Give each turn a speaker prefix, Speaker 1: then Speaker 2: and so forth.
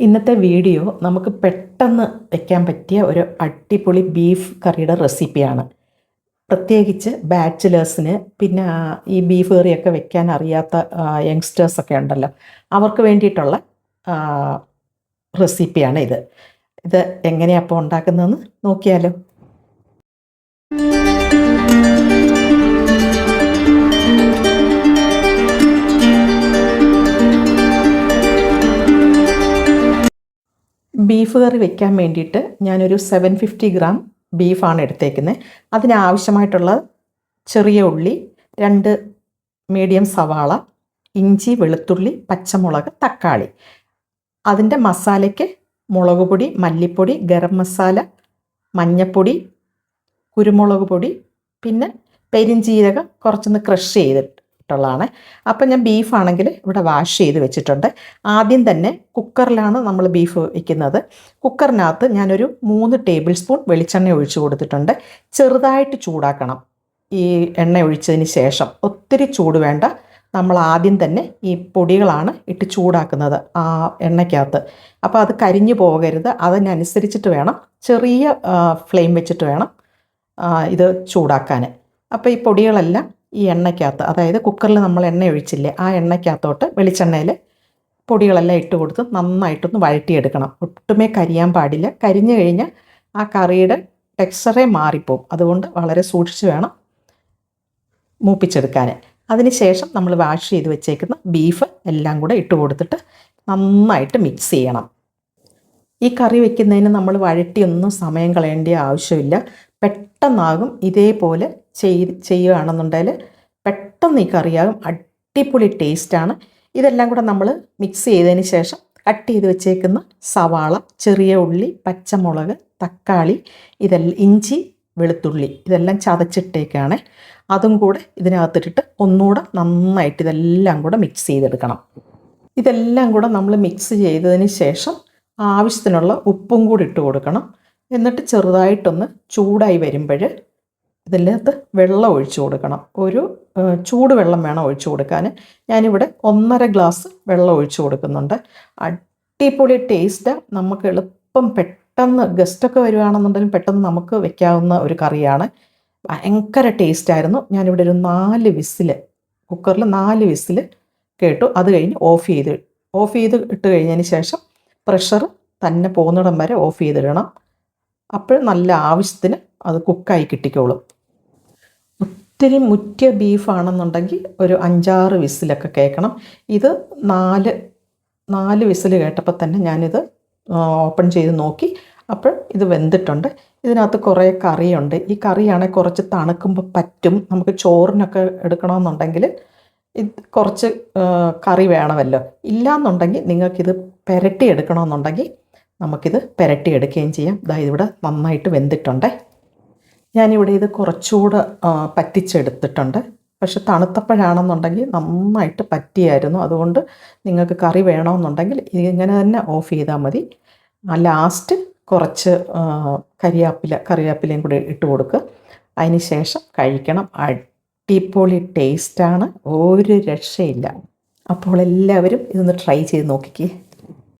Speaker 1: ഇന്നത്തെ വീഡിയോ നമുക്ക് പെട്ടെന്ന് വയ്ക്കാൻ പറ്റിയ ഒരു അടിപൊളി ബീഫ് കറിയുടെ റെസിപ്പിയാണ്. പ്രത്യേകിച്ച് ബാച്ചിലേഴ്സിന് പിന്നെ ഈ ബീഫ് കറിയൊക്കെ വെക്കാൻ അറിയാത്ത യങ്സ്റ്റേഴ്സൊക്കെ ഉണ്ടല്ലോ അവർക്ക് വേണ്ടിയിട്ടുള്ള റെസിപ്പിയാണ് ഇത്. ഇത് എങ്ങനെയാണ് അപ്പോൾ ഉണ്ടാക്കുന്നതെന്ന് നോക്കിയാലോ. ബീഫ് കറി വെക്കാൻ വേണ്ടിയിട്ട് ഞാനൊരു സെവൻ ഫിഫ്റ്റി ഗ്രാം ബീഫാണ് എടുത്തേക്കുന്നത് അതിനാവശ്യമായിട്ടുള്ള ചെറിയ ഉള്ളി രണ്ട് മീഡിയം സവാള ഇഞ്ചി വെളുത്തുള്ളി പച്ചമുളക് തക്കാളി. അതിന്റെ മസാലയ്ക്ക് മുളക് പൊടി മല്ലിപ്പൊടി ഗരം മസാല മഞ്ഞപ്പൊടി കുരുമുളക് പൊടി പിന്നെ പെരിഞ്ചീരകം കുറച്ചൊന്ന് ക്രഷ് ചെയ്തിട്ടുള്ളതാണ് അപ്പം ഞാൻ ബീഫാണെങ്കിൽ ഇവിടെ വാഷ് ചെയ്ത് വെച്ചിട്ടുണ്ട്. ആദ്യം തന്നെ കുക്കറിലാണ് നമ്മൾ ബീഫ് വയ്ക്കുന്നത് കുക്കറിനകത്ത് ഞാനൊരു മൂന്ന് ടേബിൾ സ്പൂൺ വെളിച്ചെണ്ണ ഒഴിച്ചു കൊടുത്തിട്ടുണ്ട്. ചെറുതായിട്ട് ചൂടാക്കണം. ഈ എണ്ണ ഒഴിച്ചതിന് ശേഷം ഒത്തിരി ചൂട് വേണ്ട. നമ്മൾ ആദ്യം തന്നെ ഈ പൊടികളാണ് ഇട്ട് ചൂടാക്കുന്നത് ആ എണ്ണയ്ക്കകത്ത്. അപ്പോൾ അത് കരിഞ്ഞു പോകരുത്. അതിനനുസരിച്ചിട്ട് വേണം. ചെറിയ ഫ്ലെയിം വെച്ചിട്ട് വേണം ഇത് ചൂടാക്കാൻ. അപ്പോൾ ഈ പൊടികളെല്ലാം ഈ എണ്ണയ്ക്കകത്ത്. അതായത് കുക്കറിൽ നമ്മൾ എണ്ണ ഒഴിച്ചില്ലേ ആ എണ്ണയ്ക്കകത്തോട്ട് വെളിച്ചെണ്ണയിൽ പൊടികളെല്ലാം ഇട്ട് കൊടുത്ത് നന്നായിട്ടൊന്ന് വഴറ്റിയെടുക്കണം. ഒട്ടുമേ കരിയാൻ പാടില്ല. കരിഞ്ഞു കഴിഞ്ഞാൽ ആ കറിയുടെ ടെക്സ്ചറേ മാറിപ്പോവും. അതുകൊണ്ട് വളരെ സൂക്ഷിച്ച് വേണം മൂപ്പിച്ചെടുക്കാൻ അതിനുശേഷം നമ്മൾ വാഷ് ചെയ്ത് വെച്ചേക്കുന്ന ബീഫ് എല്ലാം കൂടെ ഇട്ട് കൊടുത്തിട്ട് നന്നായിട്ട് മിക്സ് ചെയ്യണം. ഈ കറി വെക്കുന്നതിന് നമ്മൾ വഴറ്റിയൊന്നും സമയം കളയേണ്ട ആവശ്യമില്ല. പെട്ടെന്നാകും ഇതേപോലെ ചെയ്ത് ചെയ്യുകയാണെന്നുണ്ടെങ്കിൽ പെട്ടെന്ന് ഈ കറിയാകും അടിപൊളി ടേസ്റ്റാണ്. ഇതെല്ലാം കൂടെ നമ്മൾ മിക്സ് ചെയ്തതിന് ശേഷം കട്ട് ചെയ്ത് വെച്ചേക്കുന്ന സവാള ചെറിയ ഉള്ളി പച്ചമുളക് തക്കാളി ഇതെല്ലാം ഇഞ്ചി വെളുത്തുള്ളി ഇതെല്ലാം ചതച്ചിട്ടേക്കാണ്. അതും കൂടെ ഇതിനകത്തിട്ടിട്ട് ഒന്നുകൂടെ നന്നായിട്ട് ഇതെല്ലാം കൂടെ മിക്സ് ചെയ്തെടുക്കണം. ഇതെല്ലാം കൂടെ നമ്മൾ മിക്സ് ചെയ്തതിന് ശേഷം ആവശ്യത്തിനുള്ള ഉപ്പും കൂടി ഇട്ട് കൊടുക്കണം. എന്നിട്ട് ചെറുതായിട്ടൊന്ന് ചൂടായി വരുമ്പോൾ ഇതിനകത്ത് വെള്ളം ഒഴിച്ചു കൊടുക്കണം. ഒരു ചൂട് വെള്ളം വേണം ഒഴിച്ചു കൊടുക്കാൻ. ഞാനിവിടെ ഒന്നര ഗ്ലാസ് വെള്ളം ഒഴിച്ചു കൊടുക്കുന്നുണ്ട്. അടിപൊളി ടേസ്റ്റ്. നമുക്ക് എളുപ്പം പെട്ടെന്ന് ഗസ്റ്റൊക്കെ വരുവാണെന്നുണ്ടെങ്കിലും പെട്ടെന്ന് നമുക്ക് വെക്കാവുന്ന ഒരു കറിയാണ്. ഭയങ്കര ടേസ്റ്റായിരുന്നു. ഞാനിവിടെ ഒരു നാല് വിസിൽ കുക്കറിൽ നാല് വിസിൽ കേട്ടു. അത് കഴിഞ്ഞ് ഓഫ് ചെയ്ത് ഓഫ് ചെയ്ത് ഇട്ട് കഴിഞ്ഞതിന് ശേഷം പ്രഷർ തന്നെ പോകുന്നിടം വരെ ഓഫ് ചെയ്തിടണം. അപ്പോൾ നല്ല ആവശ്യത്തിന് അത് കുക്കായി കിട്ടിക്കോളും. ഒത്തിരി മുറ്റിയ ബീഫാണെന്നുണ്ടെങ്കിൽ ഒരു അഞ്ചാറ് വിസിലൊക്കെ കേൾക്കണം. ഇത് നാല് നാല് വിസിൽ കേട്ടപ്പോൾ തന്നെ ഞാനിത് ഓപ്പൺ ചെയ്ത് നോക്കി. അപ്പോൾ ഇത് വെന്തിട്ടുണ്ട്. ഇതിനകത്ത് കുറേ കറിയുണ്ട്. ഈ കറിയാണെങ്കിൽ കുറച്ച് തണുക്കുമ്പോൾ പറ്റും. നമുക്ക് ചോറിനൊക്കെ എടുക്കണമെന്നുണ്ടെങ്കിൽ ഇത് കുറച്ച് കറി വേണമല്ലോ. ഇല്ലയെന്നുണ്ടെങ്കിൽ നിങ്ങൾക്കിത് പുരട്ടി എടുക്കണമെന്നുണ്ടെങ്കിൽ നമുക്കിത് പുരട്ടി എടുക്കുകയും ചെയ്യാം. ഇതാ ഇവിടെ നന്നായിട്ട് വെന്തിട്ടുണ്ട്. ഞാനിവിടെ ഇത് കുറച്ചുകൂടെ പറ്റിച്ചെടുത്തിട്ടുണ്ട്. പക്ഷെ തണുത്തപ്പോഴാണെന്നുണ്ടെങ്കിൽ നന്നായിട്ട് പറ്റിയായിരുന്നു. അതുകൊണ്ട് നിങ്ങൾക്ക് കറി വേണമെന്നുണ്ടെങ്കിൽ ഇങ്ങനെ തന്നെ ഓഫ് ചെയ്താൽ മതി. ലാസ്റ്റ് കുറച്ച് കരിയാപ്പില കറിവേപ്പിലയും കൂടി ഇട്ട് കൊടുക്കുക അതിന് ശേഷം കഴിക്കണം. അടിപൊളി ടേസ്റ്റാണ്. ഒരു രക്ഷയില്ല. അപ്പോൾ എല്ലാവരും ഇതൊന്ന് ട്രൈ ചെയ്ത് നോക്കിക്കേ.